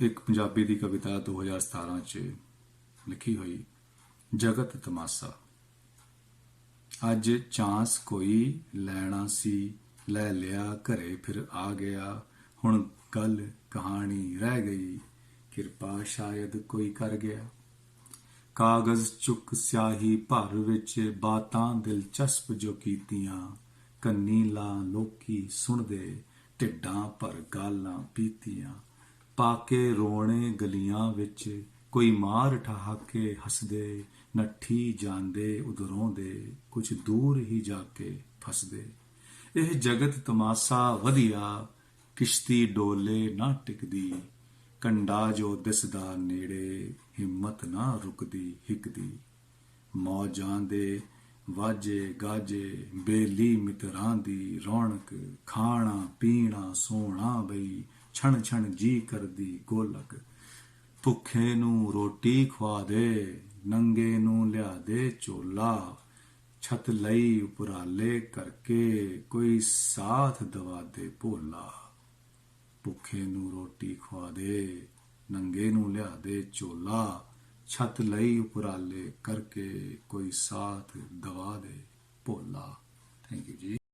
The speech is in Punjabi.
ਇੱਕ ਪੰਜਾਬੀ ਦੀ ਕਵਿਤਾ 2017 ਚ ਲਿਖੀ ਹੋਈ, ਜਗਤ ਤਮਾਸਾ। ਅੱਜ ਚਾਂਸ ਕੋਈ ਲੈਣਾ ਸੀ, ਲੈ ਲਿਆ, ਘਰੇ ਫਿਰ ਆ ਗਿਆ। ਹੁਣ ਗੱਲ ਕਹਾਣੀ ਰਹਿ ਗਈ, ਕਿਰਪਾ ਸ਼ਾਇਦ ਕੋਈ ਕਰ ਗਿਆ। ਕਾਗਜ਼ ਚੁੱਕ ਸਿਆਹੀ ਭਰ ਵਿੱਚ ਬਾਤਾਂ ਦਿਲਚਸਪ ਜੋ ਕੀਤੀਆਂ ਕੰਨੀ ਲਾ ਲੋਕੀ ਸੁਣਦੇ, ਢਿੱਡਾਂ ਭਰ ਗਾਲਾਂ ਪੀਤੀਆਂ। ਪਾਕੇ ਰੋਣੇ ਗਲੀਆਂ ਵਿੱਚ, ਕੋਈ ਮਾਰ ਠਹਾਕੇ ਹੱਸਦੇ, ਨੱਠੀ ਜਾਂਦੇ ਉਧਰੋਂ ਦੇ ਕੁਝ ਦੂਰ ਹੀ ਜਾ ਕੇ ਫਸਦੇ। ਇਹ ਜਗਤ ਤਮਾਸਾ ਵਧੀਆ, ਕਿਸ਼ਤੀ ਡੋਲੇ ਨਾ ਟਿਕਦੀ, ਕੰਡਾ ਜੋ ਦਿਸਦਾ ਨੇੜੇ, ਹਿੰਮਤ ਨਾ ਰੁਕਦੀ ਹਿੱਕਦੀ। ਮੌਜਾਂ ਦੇ ਵਾਜੇ ਗਾਜੇ, ਬੇਲੀ ਮਿੱਤਰਾਂ ਦੀ ਰੌਣਕ, ਖਾਣਾ ਪੀਣਾ ਸੋਣਾ ਬਈ ਛਣ ਛਣ ਜੀ ਕਰਦੀ ਗੋਲਕ। ਭੁੱਖੇ ਨੂੰ ਰੋਟੀ ਖਵਾ ਦੇ, ਨੰਗੇ ਨੂੰ ਲਿਆ ਦੇ ਝੋਲਾ ਛਤ ਲਈ ਉਪਰਾਲੇ ਕਰਕੇ ਕੋਈ ਸਾਥ ਦਵਾ ਦੇ ਭੋਲਾ। ਭੁੱਖੇ ਨੂੰ ਰੋਟੀ ਖਵਾ ਦੇ, ਨੰਗੇ ਨੂੰ ਲਿਆ ਦੇ ਚੋਲਾ। ਛਤ ਲਈ ਉਪਰਾਲੇ ਕਰਕੇ ਕੋਈ ਸਾਥ ਦਵਾ ਦੇ ਭੋਲਾ। ਥੈਂਕ ਯੂ ਜੀ।